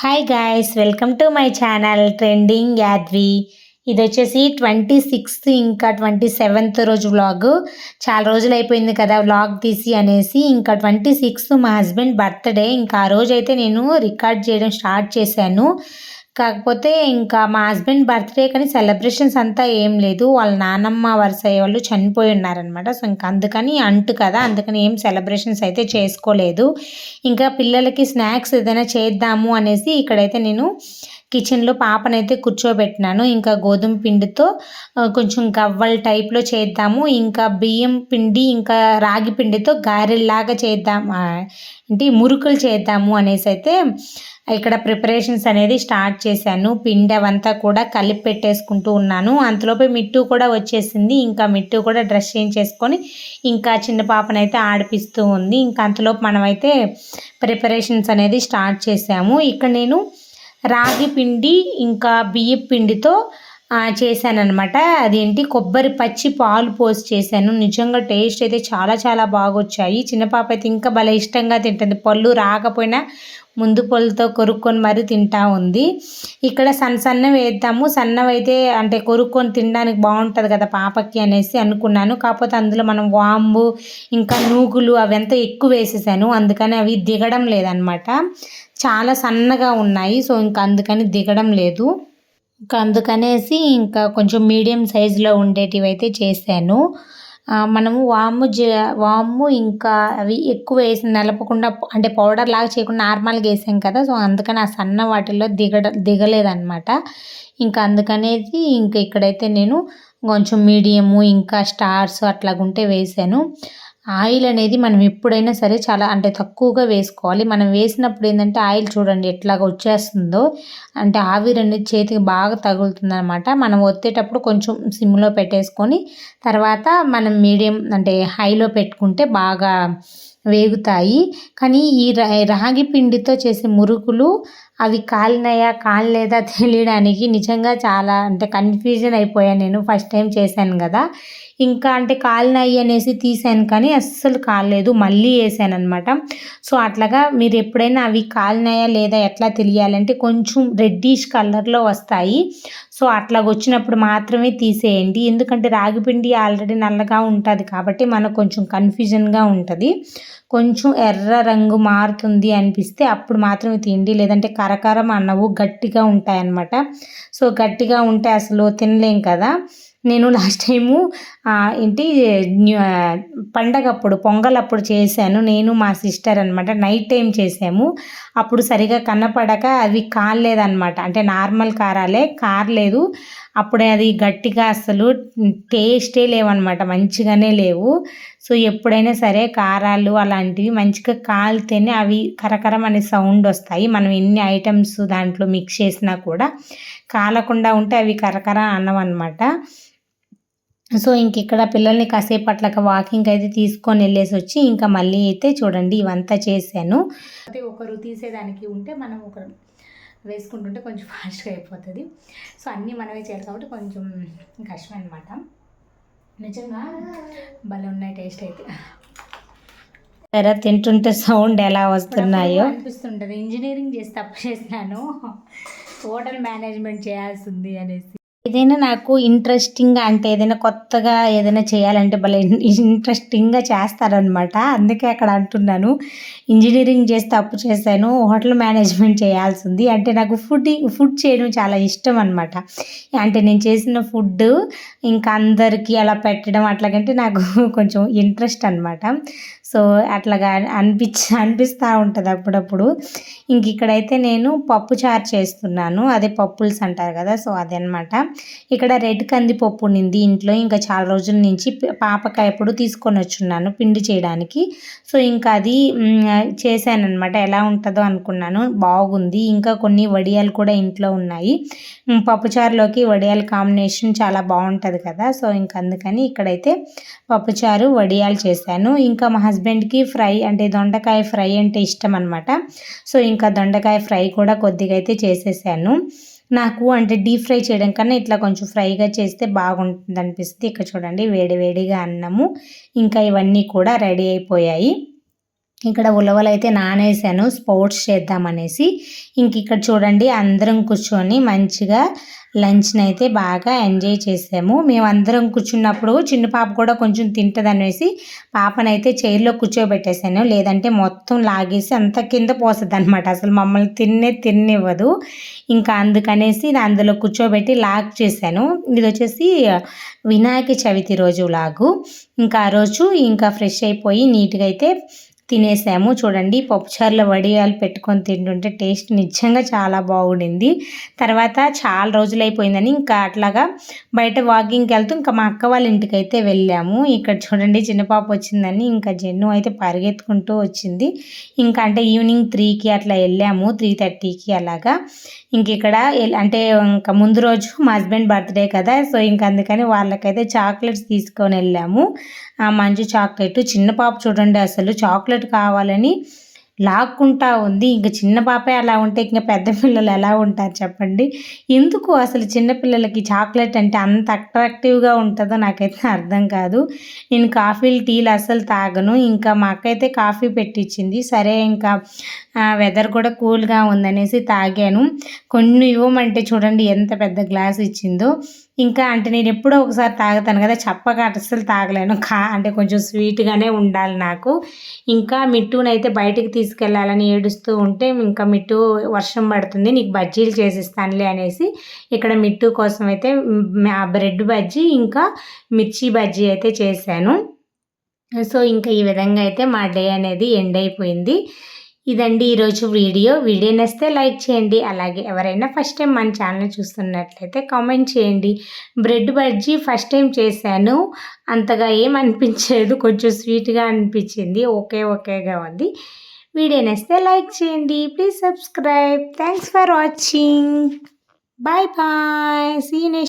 Hi guys welcome to my channel trending Yadvi ఇది వచ్చేసి twenty sixth ఇంకా twenty seventh రోజు వ్లాగ్ చాలా రోజులు అయిపోయింది కదా వ్లాగ్ తీసి అనేసి ఇంకా ట్వంటీ సిక్స్త్ మా హస్బెండ్ బర్త్డే ఇంకా ఆ రోజు అయితే నేను రికార్డ్ చేయడం స్టార్ట్ చేశాను. కాకపోతే ఇంకా మా హస్బెండ్ బర్త్డే కానీ సెలబ్రేషన్స్ అంతా ఏం లేదు. వాళ్ళ నానమ్మ వరుస వాళ్ళు చనిపోయి ఉన్నారనమాట సో ఇంకా అందుకని అంటు కదా అందుకని ఏం సెలబ్రేషన్స్ అయితే చేసుకోలేదు. ఇంకా పిల్లలకి స్నాక్స్ ఏదైనా చేద్దాము అనేసి ఇక్కడైతే నేను కిచెన్లో పాపనైతే కూర్చోబెట్టినాను. ఇంకా గోధుమ పిండితో కొంచెం గవ్వల టైప్లో చేద్దాము. ఇంకా బియ్యం పిండి ఇంకా రాగి పిండితో గారెల్లాగా చేద్దాం అంటే మురుకులు చేద్దాము అనేసి అయితే ఇక్కడ ప్రిపరేషన్స్ అనేది స్టార్ట్ చేశాను. పిండి అవంతా కూడా కలిపి పెట్టేసుకుంటూ ఉన్నాను. అంతలోపే మిట్టు కూడా వచ్చేసింది. ఇంకా మిట్టు కూడా డ్రెస్ చేంజ్ చేసుకొని ఇంకా చిన్న పాపనైతే ఆడిపిస్తూ ఉంది. ఇంకా అంతలోపు మనమైతే ప్రిపరేషన్స్ అనేది స్టార్ట్ చేసాము ఇక్కడ నేను రాగి పిండి ఇంకా బియ్య పిండితో చేశానమాట అదేంటి? కొబ్బరి పచ్చి పాలు పోసి చేశాను. నిజంగా టేస్ట్ అయితే చాలా చాలా బాగా వచ్చాయి చిన్న పాప అయితే ఇంకా భలే ఇష్టంగా తింటుంది. పళ్ళు రాకపోయినా ముందు పొలతో కొరుక్కొని మరీ తింటా ఉంది. ఇక్కడ సన్న సన్నవి వేద్దాము. సన్నవైతే అంటే కొరుక్కొని తినడానికి బాగుంటుంది కదా పాపకి అనేసి అనుకున్నాను. కాకపోతే అందులో మనం వాంబు ఇంకా నూగులు అవంతా ఎక్కువ వేసేసాను. అందుకని అవి దిగడం లేదనమాట చాలా సన్నగా ఉన్నాయి. సో ఇంకా అందుకని దిగడం లేదు. ఇంకా అందుకనేసి ఇంకా కొంచెం మీడియం సైజులో ఉండేటివి అయితే చేశాను మనము వాము జ వాము ఇంకా అవి ఎక్కువ వేసి నలపకుండా అంటే పౌడర్ లాగా చేయకుండా నార్మల్గా వేసాం కదా సో అందుకని ఆ సన్న వాటిల్లో దిగడ దిగలేదన్నమాట. ఇంకా అందుకనేది ఇంకా ఇక్కడైతే నేను కొంచెం మీడియము ఇంకా స్టార్స్ అట్లాగుంటే వేసాను. ఆయిల్ అనేది మనం ఎప్పుడైనా సరే చాలా అంటే తక్కువగా వేసుకోవాలి. మనం వేసినప్పుడు ఏంటంటే ఆయిల్ చూడండి ఎట్లాగ వచ్చేస్తుందో. అంటే ఆవిరి అనేది చేతికి బాగా తగులుతుందనమాట మనం ఒత్తేటప్పుడు కొంచెం సిమ్లో పెట్టేసుకొని తర్వాత మనం మీడియం అంటే హైలో పెట్టుకుంటే బాగా వేగుతాయి. కానీ ఈ రాగి పిండితో చేసే మురుకులు అవి కాలినాయా కాలలేదా తెలియడానికి నిజంగా చాలా అంటే కన్ఫ్యూజన్ అయిపోయాను నేను ఫస్ట్ టైం చేశాను కదా. ఇంకా అంటే కాలినాయి అనేసి తీసాను కానీ అస్సలు కాలేదు మళ్ళీ వేసాను అనమాట సో అట్లాగా మీరు ఎప్పుడైనా అవి కాలినాయా లేదా ఎట్లా తెలియాలంటే కొంచెం రెడ్డిష్ కలర్లో వస్తాయి. సో అట్లా వచ్చినప్పుడు మాత్రమే తీసేయండి. ఎందుకంటే రాగిపిండి ఆల్రెడీ నల్లగా ఉంటుంది కాబట్టి మనకు కొంచెం కన్ఫ్యూజన్గా ఉంటుంది. కొంచెం ఎర్ర రంగు మారుతుంది అనిపిస్తే అప్పుడు మాత్రమే తిండి లేదంటే కరకరం అన్నవు గట్టిగా ఉంటాయన్నమాట. సో గట్టిగా ఉంటే అసలు తినలేం కదా. నేను లాస్ట్ టైము ఏంటి పండగప్పుడు పొంగల్ అప్పుడు చేశాను. నేను మా సిస్టర్ అనమాట నైట్ టైం చేసాము. అప్పుడు సరిగా కనపడక అవి కాలేదన్నమాట. అంటే నార్మల్ కారాలే కారలేదు. అప్పుడే అది గట్టిగా అసలు టేస్టే లేవన్నమాట మంచిగానే లేవు. సో ఎప్పుడైనా సరే కారాలు అలాంటివి మంచిగా కాలితేనే అవి కరకరం అనే సౌండ్ వస్తాయి. మనం ఎన్ని ఐటమ్స్ దాంట్లో మిక్స్ చేసినా కూడా కాలకుండా ఉంటే అవి కరకర అన్నవన్నమాట. సో ఇంక ఇక్కడ పిల్లల్ని కాసేపు అట్లా వాకింగ్ అయితే తీసుకొని వెళ్ళేసి వచ్చి ఇంకా మళ్ళీ అయితే చూడండి ఇవంతా చేశాను. ఒకరు తీసేదానికి ఉంటే మనం ఒకరు వేసుకుంటుంటే కొంచెం ఫాస్ట్గా అయిపోతుంది. సో అన్నీ మనమే చేయాలి కాబట్టి కొంచెం కష్టం అనమాట నిజంగా భలే ఉన్నాయి టేస్ట్ అయితే. సరే తింటుంటే సౌండ్ ఎలా వస్తున్నాయో. అనిపిస్తుంటుంది. ఇంజనీరింగ్ చేసి తప్పు చేసినాను. హోటల్ మేనేజ్మెంట్ చేయాల్సింది అనేసి. ఏదైనా నాకు ఇంట్రెస్టింగ్గా అంటే ఏదైనా కొత్తగా ఏదైనా చేయాలంటే భలే ఇంట్రెస్టింగ్గా చేస్తారనమాట అందుకే అక్కడ అంటున్నాను. ఇంజనీరింగ్ చేసి తప్పు చేశాను హోటల్ మేనేజ్మెంట్ చేయాల్సింది. అంటే నాకు ఫుడ్ ఫుడ్ చేయడం చాలా ఇష్టం అనమాట అంటే నేను చేసిన ఫుడ్ ఇంకా అందరికీ అలా పెట్టడం అట్లాగంటే నాకు కొంచెం ఇంట్రెస్ట్ అనమాట సో అట్లాగా అనిపించ అనిపిస్తూ ఉంటుంది అప్పుడప్పుడు. ఇంక ఇక్కడైతే నేను పప్పు చారు చేస్తున్నాను. అదే పప్పుల్స్ అంటారు కదా సో అదనమాట ఇక్కడ రెడ్ కందిపప్పు ఉండింది ఇంట్లో. ఇంకా చాలా రోజుల నుంచి పాపకాయ ఎప్పుడు తీసుకొని వచ్చున్నాను పిండి చేయడానికి. సో ఇంకా అది చేశానమాట ఎలా ఉంటుందో అనుకున్నాను. బాగుంది. ఇంకా కొన్ని వడియాలు కూడా ఇంట్లో ఉన్నాయి. పప్పుచారులోకి వడియాల కాంబినేషన్ చాలా బాగుంటుంది కదా సో ఇంక అందుకని ఇక్కడైతే పప్పుచారు వడియాలు చేశాను. ఇంకా మా హస్బెండ్కి ఫ్రై అంటే దొండకాయ ఫ్రై అంటే ఇష్టం అనమాట సో ఇంకా దొండకాయ ఫ్రై కూడా కొద్దిగా అయితే చేసేసాను. నాకు అంటే డీప్ ఫ్రై చేయడం కన్నా ఇట్లా కొంచెం ఫ్రైగా చేస్తే బాగుంటుంది అనిపిస్తుంది ఇక్కడ చూడండి వేడి వేడిగా అన్నము ఇంకా ఇవన్నీ కూడా రెడీ అయిపోయాయి. ఇక్కడ ఉలవలు అయితే నానేసాను స్పోర్ట్స్ చేద్దామనేసి. ఇంక ఇక్కడ చూడండి అందరం కూర్చొని మంచిగా లంచ్ని అయితే బాగా ఎంజాయ్ చేసాము. మేము అందరం కూర్చున్నప్పుడు చిన్న పాప కూడా కొంచెం తింటుంది అనేసి పాపనైతే చైర్లో కూర్చోబెట్టేశాను లేదంటే మొత్తం లాగేసి అంత కింద పోస్తుంది అనమాట అసలు మమ్మల్ని తిన్నే తిన్నివ్వదు. ఇంకా అందుకనేసి అందులో కూర్చోబెట్టి లాగ్ చేశాను ఇది వచ్చేసి వినాయక చవితి రోజు లాగు. ఇంకా ఆ రోజు ఇంకా ఫ్రెష్ అయిపోయి నీట్గా అయితే తినేసాము. చూడండి పప్పుచారులో వడియాలు పెట్టుకొని తింటుంటే టేస్ట్ నిజంగా చాలా బాగుండింది. తర్వాత చాలా రోజులు అయిపోయిందని ఇంకా అట్లాగా బయట వాకింగ్కి వెళ్తూ ఇంకా మా అక్క వాళ్ళ ఇంటికి అయితే వెళ్ళాము. ఇక్కడ చూడండి చిన్న పాప వచ్చిందని ఇంకా జెన్ను అయితే పరిగెత్తుకుంటూ వచ్చింది. ఇంకా అంటే ఈవినింగ్ త్రీకి అట్లా వెళ్ళాము త్రీ థర్టీకి అలాగా. ఇంక ఇక్కడ అంటే ఇంకా ముందు రోజు మా హస్బెండ్ బర్త్డే కదా సో ఇంక అందుకని వాళ్ళకైతే చాక్లెట్స్ తీసుకొని వెళ్ళాము. మంచి చాక్లెట్ చిన్న పాప చూడండి అసలు చాక్లెట్ కావాలని లాక్కుంటా ఉంది. ఇంకా చిన్న పాపే అలా ఉంటే ఇంకా పెద్ద పిల్లలు ఎలా ఉంటారు చెప్పండి? ఎందుకు అసలు చిన్నపిల్లలకి చాక్లెట్ అంటే అంత అట్రాక్టివ్గా ఉంటుందో నాకైతే అర్థం కాదు. నేను కాఫీలు టీలు అసలు తాగను. ఇంకా మా అక్క అయితే కాఫీ పెట్టించింది సరే ఇంకా వెదర్ కూడా కూల్గా ఉందనేసి తాగాను. కొన్ని ఇవ్వమంటే చూడండి ఎంత పెద్ద గ్లాస్ ఇచ్చిందో. ఇంకా అంటే నేను ఎప్పుడో ఒకసారి తాగుతాను కదా చప్పగా అసలు తాగలేను. కా అంటే కొంచెం స్వీట్గానే ఉండాలి నాకు. ఇంకా మిట్టునైతే బయటికి తీసుకెళ్ళాలని ఏడుస్తూ ఉంటే ఇంకా మిట్టు వర్షం పడుతుంది నీకు బజ్జీలు చేసిస్తానులే అనేసి ఇక్కడ మిట్టు కోసం అయితే బ్రెడ్ బజ్జీ ఇంకా మిర్చి బజ్జీ అయితే చేశాను. సో ఇంకా ఈ విధంగా అయితే మా డే అనేది ఎండ్ అయిపోయింది. ఇదండి ఈరోజు వీడియో. వీడియో నచ్చితే లైక్ చేయండి. అలాగే ఎవరైనా ఫస్ట్ టైం మన ఛానల్ చూస్తున్నట్లయితే కామెంట్ చేయండి. బ్రెడ్ బజ్జీ ఫస్ట్ టైం చేశాను. అంతగా ఏమనిపించలేదు కొంచెం స్వీట్గా అనిపించింది. ఓకే ఓకేగా ఉంది. వీడియో నచ్చితే లైక్ చేయండి. Please subscribe. Thanks for watching. Bye bye. See next.